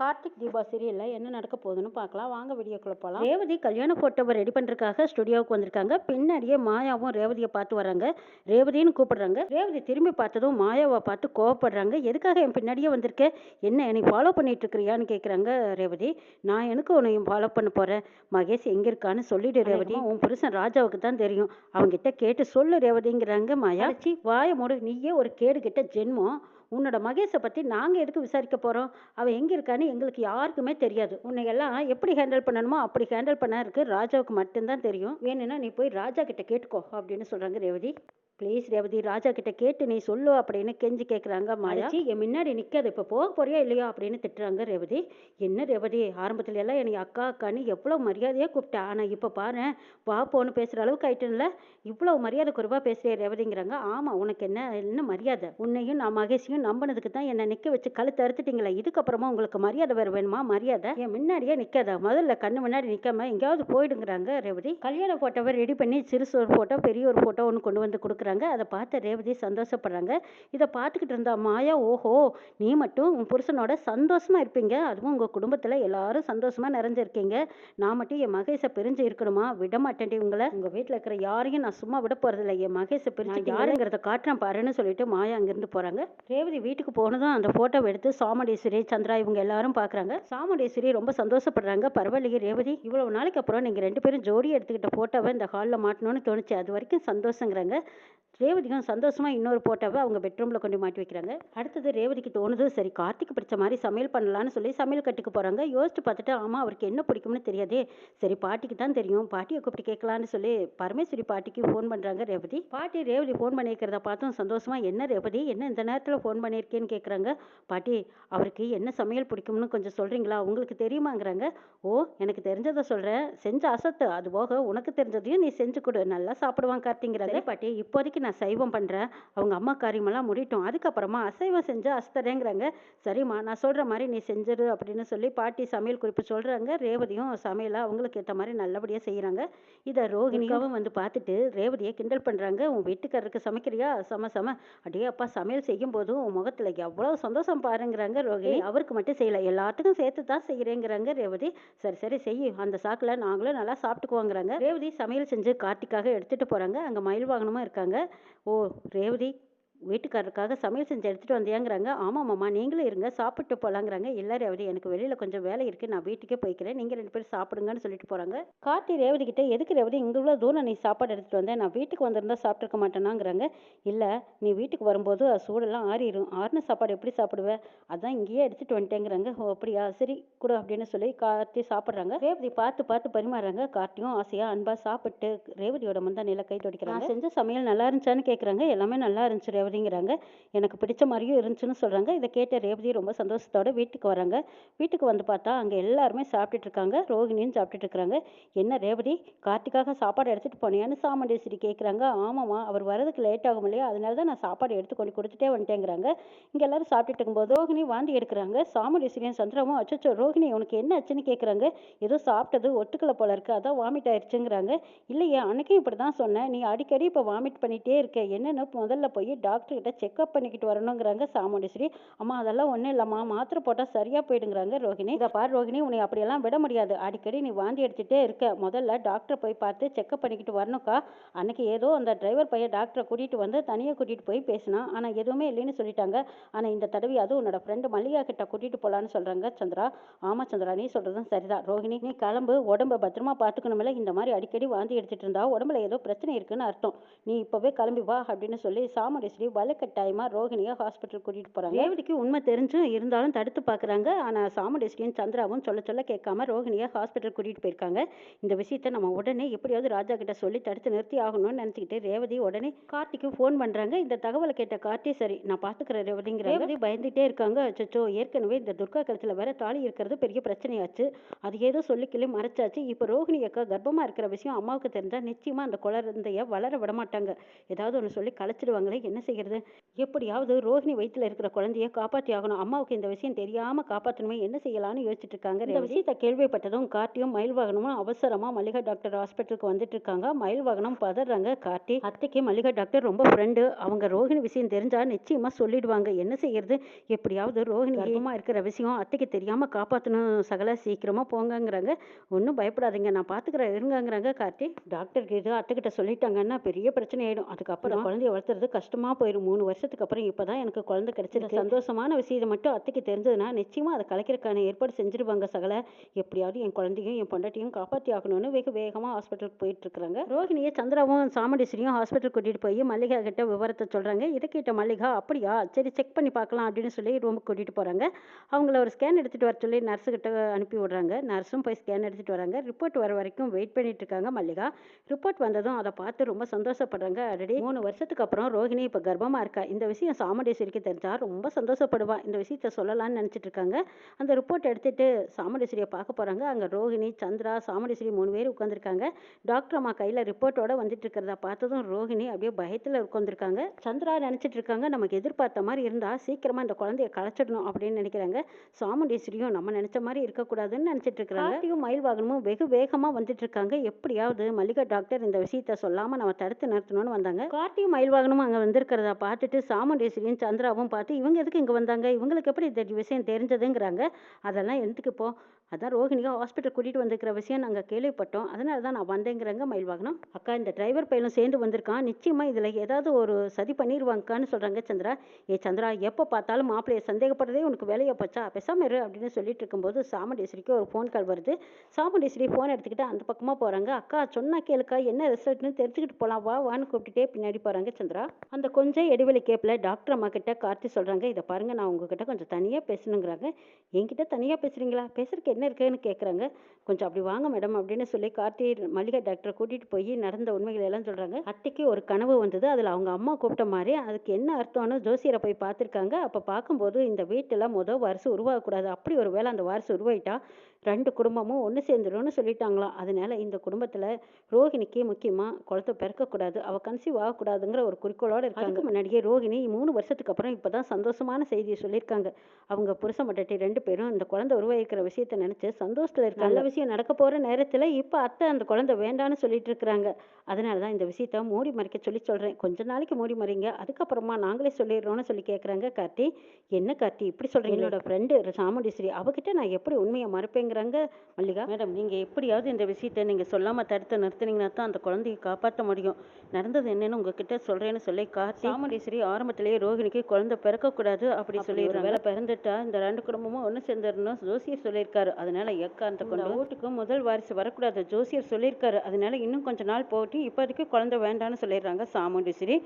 கார்த்திக் தீபா சீரியலில் என்ன நடக்க போகுதுன்னு பார்க்கலாம். வாங்க வீடியோக்குள்ள போகலாம் ரேவதி கல்யாண ஃபோட்டோவை ரெடி பண்ணுறதுக்காக ஸ்டுடியோவுக்கு வந்திருக்காங்க. பின்னாடியே மாயாவும் ரேவதியை பார்த்து வராங்க ரேவதின்னு கூப்பிடுறாங்க. ரேவதி திரும்பி பார்த்ததும் மாயாவை பார்த்து கோவப்படுறாங்க. எதுக்காக என் பின்னாடியே வந்திருக்க? என்ன என்னை ஃபாலோ பண்ணிட்டு இருக்கிறியான்னு கேட்குறாங்க ரேவதி. நான் எனக்கு உன்னையும் ஃபாலோ பண்ண போகிறேன் மகேஷ் எங்கே இருக்கான்னு சொல்லிடு ரேவதி. உன் புருஷன் ராஜாவுக்கு தான் தெரியும். அவங்கிட்ட கேட்டு சொல்லு ரேவதிங்கிறாங்க மாயா. சி வாய மூடு. நீயே ஒரு கேடு கெட்ட ஜென்மம். உன்னோட மகேஷை பற்றி நாங்கள் எதுக்கு விசாரிக்க போகிறோம் அவன் எங்கே இருக்கான்னு எங்களுக்கு யாருக்குமே தெரியாது. உன்னை எல்லாம் எப்படி ஹேண்டில் பண்ணணுமோ அப்படி ஹேண்டில் பண்ண இருக்கு ராஜாவுக்கு மட்டும்தான் தெரியும். வேணும்னா நீ போய் ராஜா கிட்ட கேட்டுக்கோ அப்படின்னு சொல்கிறாங்க ரேவதி. ப்ளீஸ் ரேவதி ராஜா கிட்ட கேட்டு நீ சொல்லு அப்படின்னு கெஞ்சி கேட்குறாங்க மாயா. "சி, என் முன்னாடி நிற்காது இப்போ போக போறியா இல்லையா அப்படின்னு திட்டுறாங்க ரேவதி. என்ன ரேவதி ஆரம்பத்துல எல்லாம் என்னை அக்கா அக்கான்னு எவ்வளோ மரியாதையாக கூப்பிட்டா ஆனால் இப்போ பாரு வா போன்னு பேசுகிற அளவுக்கு ஆயிட்டேன்ல. இவ்வளோ மரியாதை குறைவாக பேசுகிற ரேவதிங்கிறாங்க. ஆமாம் உனக்கு என்ன என்ன மரியாதை? உன்னையும் நான் மகேஷையும் நம்பினதுக்கு தான் என்னை நிற்க வச்சு கழுத்து அறுத்துட்டீங்களே. இதுக்கப்புறமா உங்களுக்கு மரியாதை வேறு வேணுமா? மரியாதை? என் முன்னாடியே நிற்காத முதல்ல கண்ணு முன்னாடி நிற்காம எங்கேயாவது போயிடுங்கிறாங்க ரேவதி. கல்யாண ஃபோட்டோவை ரெடி பண்ணி சிறுசு ஒரு ஃபோட்டோ பெரிய ஒரு ஃபோட்டோ ஒன்று கொண்டு வந்து கொடுக்குறாங்க. அதை பார்த்து ரேவதி சந்தோஷப்படுறாங்க. இதை பார்த்துக்கிட்டு இருந்தா மாயா ஓஹோ நீ மட்டும் உன் புருஷனோட சந்தோஷமா இருப்பீங்க. அதுவும் உங்கள் குடும்பத்தில் எல்லாரும் சந்தோஷமா நிறைஞ்சிருக்கீங்க. நான் மட்டும் என் மகேஷை பிரிஞ்சு இருக்கணுமா? விட மாட்டேன் உங்களை. உங்கள் வீட்டில் இருக்கிற யாரையும் நான் சும்மா விட போகிறதில்ல என் மகேஷை பிரிஞ்சு யாருங்கிறத காட்டுறேன் பாருன்னு சொல்லிட்டு மாயா அங்கேருந்து போகிறாங்க ரேவதி வீட்டுக்கு போனதும் அந்த ஃபோட்டோவை எடுத்து சாமுண்டீஸ்வரி சந்திரா இவங்க எல்லாரும் பார்க்குறாங்க. சாமுண்டீஸ்வரி ரொம்ப சந்தோஷப்படுறாங்க. பரவாயில்லையே ரேவதி இவ்வளவு நாளைக்கு அப்புறம் நீங்கள் ரெண்டு பேரும் ஜோடி எடுத்துக்கிட்ட ஃபோட்டோவை இந்த ஹாலில் மாட்டணும்னு தோணுச்சு. அது வரைக்கும் சந்தோஷங்கிறாங்க. ரேவதிக்கும் சந்தோஷமாக இன்னொரு போட்டோவை அவங்க பெட்ரூமில் கொண்டு மாட்டி வைக்கிறாங்க. அடுத்தது ரேவதிக்கு தோணுது சரி கார்த்திக் பிடிச்ச மாதிரி சமையல் பண்ணலான்னு சொல்லி சமையல் கட்டுக்கு போகிறாங்க யோசிச்சு பார்த்துட்டு ஆமாம் அவருக்கு என்ன பிடிக்கும்னு தெரியாதே. சரி பாட்டிக்கு தான் தெரியும். பாட்டியை கூப்பிட்டு கேட்கலான்னு சொல்லி பரமேஸ்வரி பாட்டிக்கு ஃபோன் பண்ணுறாங்க ரேவதி. பாட்டி ரேவதி ஃபோன் பண்ணியிருக்கிறத பார்த்தும் சந்தோஷமாக என்ன ரேவதி என்ன இந்த நேரத்தில் ஃபோன் பண்ணியிருக்கேன்னு கேட்குறாங்க? பாட்டி அவருக்கு என்ன சமையல் பிடிக்கும்னு கொஞ்சம் சொல்கிறீங்களா உங்களுக்கு தெரியுமாங்கிறாங்க. ஓ எனக்கு தெரிஞ்சதை சொல்கிறேன் செஞ்ச அசத்து அது போக உனக்கு தெரிஞ்சதையும் நீ செஞ்சு கொடு. நல்லா சாப்பிடுவான் கார்த்திங்கிறாங்க. பாட்டி இப்போதைக்கு நான் சைவம் பண்ணுறேன் அவங்க அம்மா காரியமெல்லாம் முடியட்டும். அதுக்கப்புறமா அசைவம் செஞ்சு அஸ்தரேங்கிறாங்க சரிம்மா நான் சொல்கிற மாதிரி நீ செஞ்சிரு அப்படின்னு சொல்லி பாட்டி சமையல் குறிப்பு சொல்கிறாங்க ரேவதியும் சமையலை அவங்களுக்கு ஏற்ற மாதிரி நல்லபடியாக செய்கிறாங்க இதை ரோகிணியாவும் வந்து பார்த்துட்டு ரேவதியை கிண்டல் பண்ணுறாங்க உன் வீட்டுக்காரருக்கு சமைக்கிறியா? சம சம. அடே அப்பா சமையல் செய்யும் போதும் உன் முகத்தில் எவ்வளோ சந்தோஷம் பாருங்கிறாங்க ரோகிணி. அவருக்கு மட்டும் செய்யல. எல்லாத்துக்கும் சேர்த்து தான் செய்கிறேங்கிறாங்க ரேவதி. சரி சரி செய். அந்த சாக்கில் நாங்களும் நல்லா சாப்பிட்டுக்குவோங்கிறாங்க. ரேவதி சமையல் செஞ்சு கார்த்திக்காக எடுத்துகிட்டு போகிறாங்க அங்கே மயில் வாகனமும் இருக்காங்க. ஓ ரேவதி வீட்டுக்காரருக்காக சமையல் செஞ்சு எடுத்துகிட்டு வந்தியாங்கிறாங்க. ஆமாம் மாமா நீங்களும் இருங்க சாப்பிட்டு போகலாங்கிறாங்க இல்லை ரேவதி எனக்கு வெளியில் கொஞ்சம் வேலை இருக்குது நான் வீட்டுக்கே போய்க்கிறேன். நீங்கள் ரெண்டு பேரும் சாப்பிடுங்கன்னு சொல்லிட்டு போகிறாங்க கார்த்தி ரேவதி கிட்ட எதுக்கு ரேவதி இங்கே உள்ள தூரம் நீ சாப்பாடு எடுத்துகிட்டு வந்தேன் நான் வீட்டுக்கு வந்திருந்தா சாப்பிட்ருக்க மாட்டேனாங்கிறாங்க. இல்லை நீ வீட்டுக்கு வரும்போது சூடெல்லாம் ஆறிடும் ஆறின சாப்பாடு எப்படி சாப்பிடுவேன் அதான் இங்கேயே எடுத்துகிட்டு வந்துட்டேங்கிறாங்க. ஓ அப்படியா? சரி கொடு அப்படின்னு சொல்லி கார்த்தி சாப்பிட்றாங்க. ரேவதி பார்த்து பார்த்து பரிமாறுறாங்க. கார்த்தியும் ஆசையாக அன்பாக சாப்பிட்டு ரேவதியோட முந்தா நில கை துடிக்கிறாங்க செஞ்ச சமையல் நல்லா இருந்துச்சான்னு கேட்குறாங்க எல்லாமே நல்லா இருந்துச்சு அப்படிங்கிறாங்க. எனக்கு பிடிச்ச மாதிரியும் இருந்துச்சுன்னு சொல்கிறாங்க இதை கேட்ட ரேவதி ரொம்ப சந்தோஷத்தோட வீட்டுக்கு வராங்க. வீட்டுக்கு வந்து பார்த்தா அங்கே எல்லாருமே சாப்பிட்டுட்டு இருக்காங்க. ரோகிணியும் சாப்பிட்டுட்டு இருக்கிறாங்க என்ன ரேவதி கார்த்திக்காக சாப்பாடு எடுத்துகிட்டு போனியான்னு சாமுண்டேஸ்வரி கேட்குறாங்க ஆமாம்மா அவர் வரதுக்கு லேட் ஆகும் இல்லையா? அதனால தான் நான் சாப்பாடு எடுத்து கொண்டு கொடுத்துட்டே வந்துட்டேங்கிறாங்க. இங்கே எல்லாரும் சாப்பிட்டுட்டு இருக்கும்போது ரோகிணி வாந்தி எடுக்கிறாங்க. சாமுண்டேஸ்வரியும் சந்திரமும் அச்சோ ரோகிணி உனக்கு என்ன ஆச்சுன்னு கேட்குறாங்க ஏதோ சாப்பிட்டது ஒட்டுக்களை போல இருக்கு. அதான் வாமிட் ஆயிடுச்சுங்கிறாங்க இல்லையா அன்னைக்கும் இப்படி தான் சொன்னேன். நீ அடிக்கடி இப்போ வாமிட் பண்ணிகிட்டே இருக்க. என்னென்னு முதல்ல போய் டாக்டர் டாக்டர்கிட்ட செக்அப் பண்ணிக்கிட்டு வரணுங்கிறாங்க சாமுண்டேஸ்வரி. அம்மா அதெல்லாம் ஒன்றும் இல்லைம்மா மாத்திரை போட்டால் சரியாக போயிடுங்கிறாங்க ரோகிணி இதை பார் ரோஹிணி உன்னை அப்படியெல்லாம் விட முடியாது. அடிக்கடி நீ வாந்தி எடுத்துகிட்டே இருக்க. முதல்ல டாக்டரை போய் பார்த்து செக்அப் பண்ணிக்கிட்டு வரணுக்கா அன்னைக்கு ஏதோ அந்த டிரைவர் பையன் டாக்டரை கூட்டிகிட்டு வந்து தனியாக கூட்டிகிட்டு போய் பேசினான். ஆனால் எதுவுமே இல்லைன்னு சொல்லிட்டாங்க. ஆனால் இந்த தடவை அது உன்னோட ஃப்ரெண்டு மல்லிகா கிட்ட கூட்டிகிட்டு போகலான்னு சொல்கிறாங்க சந்திரா. ஆமாம் சந்திரா நீ சொல்கிறதும் சரிதான். ரோஹிணி நீ கிளம்பு. உடம்ப பத்திரமா பார்த்துக்கணுமில்ல இந்த மாதிரி அடிக்கடி வாந்தி எடுத்துகிட்டு இருந்தா உடம்புல ஏதோ பிரச்சனை இருக்குன்னு அர்த்தம். நீ இப்போவே கிளம்பி வா அப்படின்னு சொல்லி சாமுண்டேஸ்வரி வலுக்கட்டாயமாக ரோகிணியை ஹாஸ்பிட்டல் கூட்டிகிட்டு போகிறாங்க ரேவதிக்கு உண்மை தெரிஞ்சும் இருந்தாலும் தடுத்து பார்க்குறாங்க. ஆனால் சாமுண்டேஸ்வரியும் சந்திராவும் சொல்ல சொல்ல கேட்காம ரோகிணியை ஹாஸ்பிட்டல் கூட்டிகிட்டு போயிருக்காங்க. இந்த விஷயத்தை நம்ம உடனே எப்படியாவது ராஜா கிட்ட சொல்லி தடுத்து நிறுத்தி ஆகணும்னு நினச்சிக்கிட்டு ரேவதி உடனே கார்த்திக்கு ஃபோன் பண்ணுறாங்க இந்த தகவலை கேட்ட கார்த்தி சரி நான் பார்த்துக்கிறேன் ரேவதிங்கிற ரேவதி பயந்துட்டே இருக்காங்க. அச்சோ ஏற்கனவே இந்த துர்கா கழுத்தில் வேற தாலி இருக்கிறது பெரிய பிரச்சனையாச்சு. அது ஏதோ சொல்லிக்கிளி மறைச்சாச்சு. இப்போ ரோகிணி அக்கா கர்ப்பமாக இருக்கிற விஷயம் அம்மாவுக்கு தெரிஞ்சால் நிச்சயமாக அந்த குழந்தைய வளர விட மாட்டாங்க. ஏதாவது ஒன்று சொல்லி கலைச்சிடுவாங்களே. என்ன செய்ய செய்யறது எப்படியாவது ரோஹிணி வயித்துல இருக்கிற குழந்தைய காப்பாற்றி ஆகணும். அம்மாவுக்கு இந்த விஷயம் தெரியாம காப்பாற்றணுமே என்ன செய்யலாம்னு யோசிச்சுட்டு இருக்காங்க இந்த விஷயத்தை கேள்விப்பட்டதும் கார்த்தியும் மயில் வாகனமும் அவசரமா மல்லிகா டாக்டர் ஹாஸ்பிட்டலுக்கு வந்துட்டு இருக்காங்க மயில் வாகனம் பதறாங்க. கார்த்தி அத்தைக்கு மல்லிகா டாக்டர் ரொம்ப ஃப்ரெண்டு அவங்க ரோஹிணி விஷயம் தெரிஞ்சா நிச்சயமா சொல்லிடுவாங்க. என்ன செய்யறது? எப்படியாவது ரோஹிணி கர்ப்பமா இருக்கிற விஷயம் அத்தைக்கு தெரியாம காப்பாற்றணும் சகல சீக்கிரமா போங்கங்கிறாங்க. ஒன்றும் பயப்படாதீங்க. நான் பார்த்துக்கிறேன் இருங்கங்கிறாங்க கார்த்தி. டாக்டருக்கு இது அத்தைக்கிட்ட சொல்லிட்டாங்கன்னா பெரிய பிரச்சனை ஆயிடும். அதுக்கப்புறம் குழந்தைய வளர்த்துறது கஷ்டமா போயிடும் மூணு வருஷத்துக்கு அப்புறம் இப்பதான் எனக்கு குழந்தை கிடைச்சிருக்கு சந்தோஷமான விஷயம் மட்டும் அத்தைக்கு தெரிஞ்சதுன்னா நிச்சயமா அதை கலைக்கிறதுக்கான ஏற்பாடு செஞ்சிருவாங்க சகல. எப்படியாவது என் குழந்தையும் என் பொண்டாட்டியும் காப்பாற்றி ஆகணும்னு வெகு வேகமா ஹாஸ்பிட்டலுக்கு போயிட்டு இருக்காங்க ரோஹிணியை சந்திராவும் சாமுண்டீஸ்வரியும் ஹாஸ்பிட்டல் கூட்டிட்டு போய் மல்லிகா கிட்ட விவரத்தை சொல்றாங்க. இதை கேட்ட மல்லிகா அப்படியா? சரி செக் பண்ணி பார்க்கலாம் அப்படின்னு சொல்லி ரூமுக்கு கூட்டிட்டு போறாங்க. அவங்கள ஒரு ஸ்கேன் எடுத்துட்டு வர சொல்லி நர்ஸு கிட்ட அனுப்பி விடுறாங்க. நர்ஸும் போய் ஸ்கேன் எடுத்துட்டு வராங்க. ரிப்போர்ட் வர வரைக்கும் வெயிட் பண்ணிட்டு இருக்காங்க மல்லிகா. ரிப்போர்ட் வந்ததும் அதை பார்த்து ரொம்ப சந்தோஷப்படுறாங்க. ஆல்ரெடி மூணு வருஷத்துக்கு அப்புறம் ரோஹிணி இப்போ கர்ப்பமா இருக்கா? இந்த விஷயம் சாமுண்டேஸ்வரிக்கு தெரிஞ்சா ரொம்ப சந்தோஷப்படுவா. இந்த விஷயத்த சொல்லலாம்னு நினைச்சிட்டு இருக்காங்க. அந்த ரிப்போர்ட் எடுத்துட்டு சாமுண்டேஸ்வரியை பார்க்க போறாங்க. அங்க ரோஹிணி சந்திரா சாமுண்டேஸ்வரி மூணு பேர் உட்காந்துருக்காங்க டாக்டர் அம்மா கையில ரிப்போர்ட்டோட வந்துட்டு இருக்கிறத பார்த்ததும் ரோஹிணி அப்படியே பயத்துல உட்காந்துருக்காங்க சந்திரா நினைச்சிட்டு இருக்காங்க நமக்கு எதிர்பார்த்த மாதிரி இருந்தா சீக்கிரமா இந்த குழந்தைய களைச்சிடணும் அப்படின்னு நினைக்கிறாங்க. சாமுண்டேஸ்வரியும் நம்ம நினைச்ச மாதிரி இருக்கக்கூடாதுன்னு நினைச்சிட்டு இருக்காங்க கார்த்தியும் மயில் வாகனமும் வெகு வேகமா வந்துட்டு இருக்காங்க. எப்படியாவது மல்லிகா டாக்டர் இந்த விஷயத்த சொல்லாம நம்ம தடுத்து நிறுத்தணும்னு வந்தாங்க. கார்த்தியும் மயில் வாகனமும் அங்க வந்திருக்கிறத பார்த்துட்டு சாமுண்டேஸ்வரியும் சந்திராவும் பார்த்து இவங்க எதுக்கு இங்கே வந்தாங்க? இவங்களுக்கு எப்படி இந்த விஷயம் தெரிஞ்சதுங்கிறாங்க. அதெல்லாம் எதுக்கு போ. அதான் ரோஹிணியை ஹாஸ்பிட்டல் கூட்டிகிட்டு வந்திருக்கிற விஷயம் நாங்கள் கேள்விப்பட்டோம். அதனால தான் நான் வந்தேங்கிறாங்க மயில் வாகனம் அக்கா இந்த டிரைவர் பையனும் சேர்ந்து வந்திருக்கான். நிச்சயமாக இதில் ஏதாவது ஒரு சதி பண்ணிடுவாங்கக்கான்னு சொல்கிறாங்க சந்திரா. ஏ சந்திரா எப்போ பார்த்தாலும் மாப்பிள்ளையை சந்தேகப்படுறதே உனக்கு வேலையை போச்சா? பேசாம இரு அப்படின்னு சொல்லிட்டு இருக்கும்போது சாமுண்டேஸ்வரிக்கு ஒரு ஃபோன் கால் வருது. சாமுண்டேஸ்வரி ஃபோன் எடுத்துக்கிட்டு அந்த பக்கமாக போகிறாங்க அக்கா சொன்னா கேளுக்கா என்ன ரிசல்ட்னு தெரிஞ்சுக்கிட்டு போகலாம் வா வான்னு கூப்பிட்டுட்டே பின்னாடி போகிறாங்க சந்திரா. அந்த கொஞ்சம் இடைவெளி கேப்பில் டாக்டர் அம்மா கிட்ட கார்த்தி சொல்கிறாங்க இதை பாருங்கள் நான் உங்ககிட்ட கொஞ்சம் தனியாக பேசணுங்கிறாங்க. என்கிட்ட தனியாக பேசுறீங்களா? பேசுகிறக்கு என்ன இருக்குன்னு கேக்குறாங்க. கொஞ்சம் அப்படி வாங்க மேடம் அப்படின்னு சொல்லி கார்த்தி மல்லிகா டாக்டரை கூட்டிட்டு போய் நடந்த உண்மைகளை எல்லாம் சொல்றாங்க. அத்தைக்கு ஒரு கனவு வந்தது. அதுல அவங்க அம்மா கூப்பிட்ட மாதிரி அதுக்கு என்ன அர்த்தம்னு ஜோசியரை போய் பார்த்துருக்காங்க. அப்ப பார்க்கும்போது இந்த வீட்டுல முத வாரிசு உருவாகக்கூடாது. அப்படி ஒரு வேளை அந்த வாரிசு உருவாயிட்டா ரெண்டு குடும்பமும் ஒன்று சேர்ந்துரும்னு சொல்லிட்டாங்களாம். அதனால இந்த குடும்பத்துல ரோஹிணிக்கு முக்கியமா குளத்தை பிறக்கக்கூடாது அவ கன்சீவ் ஆகக்கூடாதுங்கிற ஒரு குறிக்கோளோட இருக்காங்க. முன்னாடியே ரோஹிணி மூணு வருஷத்துக்கு அப்புறம் இப்பதான் சந்தோஷமான செய்தியை சொல்லியிருக்காங்க. அவங்க புருஷன் மட்டாட்டி ரெண்டு பேரும் இந்த குழந்தை உருவாகிக்கிற விஷயத்த நினைச்சு சந்தோஷத்துல இருக்காங்க. நல்ல விஷயம் நடக்க போற நேரத்துல இப்ப அத்தை அந்த குழந்தை வேண்டான்னு சொல்லிட்டு இருக்கிறாங்க. அதனால தான் இந்த விஷயத்த மூடி மறைக்க சொல்லி சொல்றேன். கொஞ்ச நாளைக்கு மூடி மறைங்க. அதுக்கப்புறமா நாங்களே சொல்லிடுறோம்னு சொல்லி கேக்குறாங்க கார்த்தி. என்ன கார்த்தி இப்படி சொல்றீங்க? என்னோட ஃப்ரெண்டு சாமுண்டீஸ்வரி அவகிட்ட நான் எப்படி உண்மையை மறைப்பேங்கிறாங்க? மல்லிகா? மேடம் நீங்க எப்படியாவது இந்த விஷயத்த நீங்க சொல்லாம தடுத்து நிறுத்துனீங்கன்னா தான் அந்த குழந்தையை காப்பாற்ற முடியும். நடந்தது என்னன்னு உங்ககிட்ட சொல்றேன்னு சொல்லி கார்த்தி சாமுண்டீஸ்வரி ஆரம்பத்திலேயே ரோஹிணிக்கு குழந்தை பிறக்கக்கூடாது அப்படி சொல்லிடுறாங்க. வேலை பிறந்துட்டா இந்த ரெண்டு குடும்பமும் ஒன்று சேர்ந்துடணும். ஜோசியர் சொல்லியிருக்காரு. அதனால எக்காரணத்தை கொண்டு வீட்டுக்கு முதல் வாரிசு வரக்கூடாது. ஜோசியர் சொல்லியிருக்காரு. அதனால இன்னும் கொஞ்ச நாள் போட்டு இப்போதைக்கு குழந்தை வேண்டாம்னு சொல்லிடுறாங்க சாமுண்டீஸ்வரி.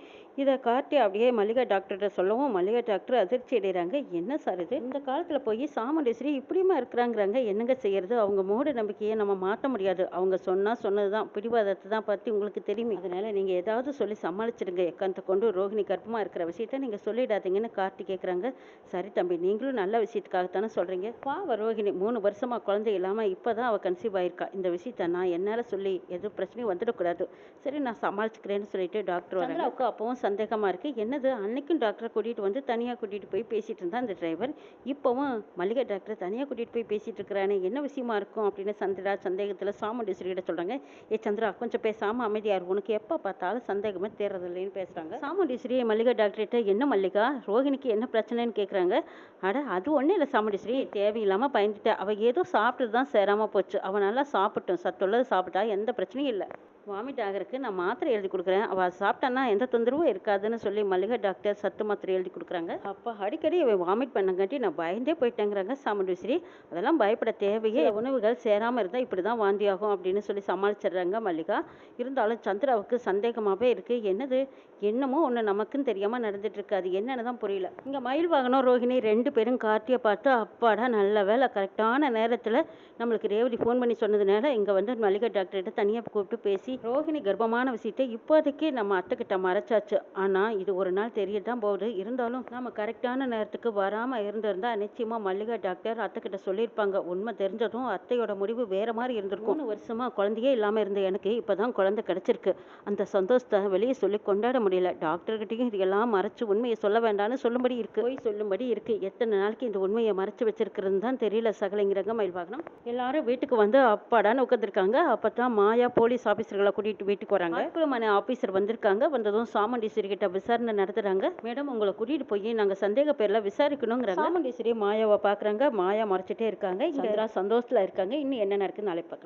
இதை காட்டி அப்படியே மல்லிகா டாக்டர்கிட்ட சொல்லவும் மல்லிகா டாக்டர் அதிர்ச்சி அடைகிறாங்க. என்ன சார் இது? இந்த காலத்தில் போய் சாமுண்டீஸ்வரி இப்படியுமா இருக்கிறாங்கிறாங்க. என்னங்க செய்யறது? அவங்க மூட நம்பிக்கையை நம்ம மாற்ற முடியாது. அவங்க சொன்னா சொன்னதுதான். பிடிவாதத்தை தான் பற்றி உங்களுக்கு தெரியுமே. அதனால நீங்க ஏதாவது சொல்லி சமாளிச்சிடுங்க. எக்காந்தத்தை கொண்டு ரோஹிணி கர்ப்பமா இருக்கிற விஷயத்த நீங்க சொல்லிடாதீங்கன்னு கார்த்தி கேட்குறாங்க சரி தம்பி நீங்களும் நல்ல விஷயத்துக்காகத்தானே சொல்றீங்க. பாவ ரோஹிணி மூணு வருஷமா குழந்தை இல்லாம இப்பதான் அவ கன்சீவ் ஆயிருக்கா. இந்த விஷயத்த நான் என்னால சொல்லி எதுவும் பிரச்சனையும் வந்துடக்கூடாது. சரி நான் சமாளிச்சுக்கிறேன்னு சொல்லிட்டு டாக்டர் சந்திராவுக்கு அப்பவும் சந்தேகமா இருக்கு. என்னது அன்னைக்கும் டாக்டரை கூட்டிட்டு வந்து தனியா கூட்டிட்டு போய் பேசிட்டு இருந்தா அந்த டிரைவர் இப்பவும் மல்லிகை டாக்டர் தனியா கூட்டிட்டு போய் பேசிட்டு இருக்கிறானே என்ன விஷயமா இருக்கும் அப்படின்னு சந்திரா சந்தேகத்துல சாமுண்டீஸ்வரியிட சொல்றாங்க. ஏ சந்திரா கொஞ்சம் பேசாம அமைதியா இரு. உனக்கு எப்ப பார்த்தாலும் சந்தேகமே தேர்றதில்லைன்னு பேசுறாங்க. சாமுண்டீஸ்வரி மல்லிகா டாக்டர்கிட்ட என்ன மல்லிகா ரோஹிணிக்கு என்ன பிரச்சனைன்னு கேக்குறாங்க? அட அது ஒண்ணும் இல்லை சாமுண்டீஸ்வரி. தேவையில்லாம பயந்துட்டா. அவ ஏதோ சாப்பிட்டது தான் சேராம போச்சு. அவன் நல்லா சாப்பிட்டோம் சத்துள்ளது சாப்பிட்டா எந்த பிரச்சனையும் இல்லை. வாமிட் ஆகிறதுக்கு நான் மாத்திரை எழுதி கொடுக்குறேன். அவள் சாப்பிட்டான்னா எந்த தொந்தரவும் இருக்காதுன்னு சொல்லி மளிகை டாக்டர் சத்து மாத்திரை எழுதி கொடுக்குறாங்க. அப்போ அடிக்கடி இவை வாமிட் பண்ணங்காட்டி நான் பயந்தே போயிட்டேங்கிறாங்க சாமுண்டீஸ்வரி. அதெல்லாம் பயப்பட தேவையே. உணவுகள் சேராமல் இருந்தால் இப்படி தான் வாந்தி ஆகும் அப்படின்னு சொல்லி சமாளிச்சிடுறாங்க மல்லிகா. இருந்தாலும் சந்திராவுக்கு சந்தேகமாகவே இருக்குது என்னது? என்னமோ ஒன்று நமக்குன்னு தெரியாமல் நடந்துட்டு இருக்கு அது என்னன்னு தான் புரியல. இங்கே மயில் வாகனம் ரோஹிணி ரெண்டு பேரும் கார்த்தியை பார்த்து அப்பாடா நல்ல வேலை. கரெக்டான நேரத்தில் நம்மளுக்கு ரேவதி ஃபோன் பண்ணி சொன்னதுனால இங்கே வந்து மளிகை டாக்டர்கிட்ட தனியாக கூப்பிட்டு பேசி பேசி ரோஹிணி கர்ப்பமான விஷயத்தை இப்போதைக்கு நம்ம அத்தைக்கிட்ட மறைச்சாச்சு. ஆனா இது ஒரு நாள் தெரியதான் போகுது. இருந்தாலும் நம்ம கரெக்டான நேரத்துக்கு வராம இருந்திருந்தா நிச்சயமா மல்லிகா டாக்டர் அத்தைக்கிட்ட சொல்லியிருப்பாங்க. உண்மை தெரிஞ்சதும் அத்தையோட முடிவு வேற மாதிரி இருந்திருக்கும். மூணு வருஷமா குழந்தையே இல்லாம இருந்த எனக்கு இப்பதான் குழந்தை கிடைச்சிருக்கு. அந்த சந்தோஷத்தை வெளியே சொல்லி கொண்டாட முடியல. டாக்டர்கிட்டயும் இதெல்லாம் மறைச்சு உண்மையை சொல்ல வேண்டாம்னு சொல்லும்படி இருக்கு. போய் சொல்லும்படி இருக்கு. எத்தனை நாளைக்கு இந்த உண்மையை மறைச்சு வச்சிருக்கிறது தான் தெரியல சகலைங்கிறங்க மயில் வாகனம் எல்லாரும் வீட்டுக்கு வந்து அப்பாடான்னு உட்காந்துருக்காங்க அப்பதான் மாயா போலீஸ் ஆபீசர்களை கூட்டிட்டு வீட்டுக்கு வராங்க. ஆட்குளமான ஆபீசர் வந்திருக்காங்க. வந்ததும் சாமுண்டீஸ்வரி கிட்ட விசாரணை நடத்துறாங்க. மேடம் உங்களை கூட்டிட்டு போய் நாங்க சந்தேக பேர்ல விசாரிக்கணுங்கிறாங்க. சாமுண்டீஸ்வரி மாயாவை பாக்குறாங்க. மாயா மறைச்சிட்டே இருக்காங்க. இங்க சந்தோஷத்துல இருக்காங்க. இன்னும் என்ன நடக்குன்னு நாளை பார்க்கலாம்.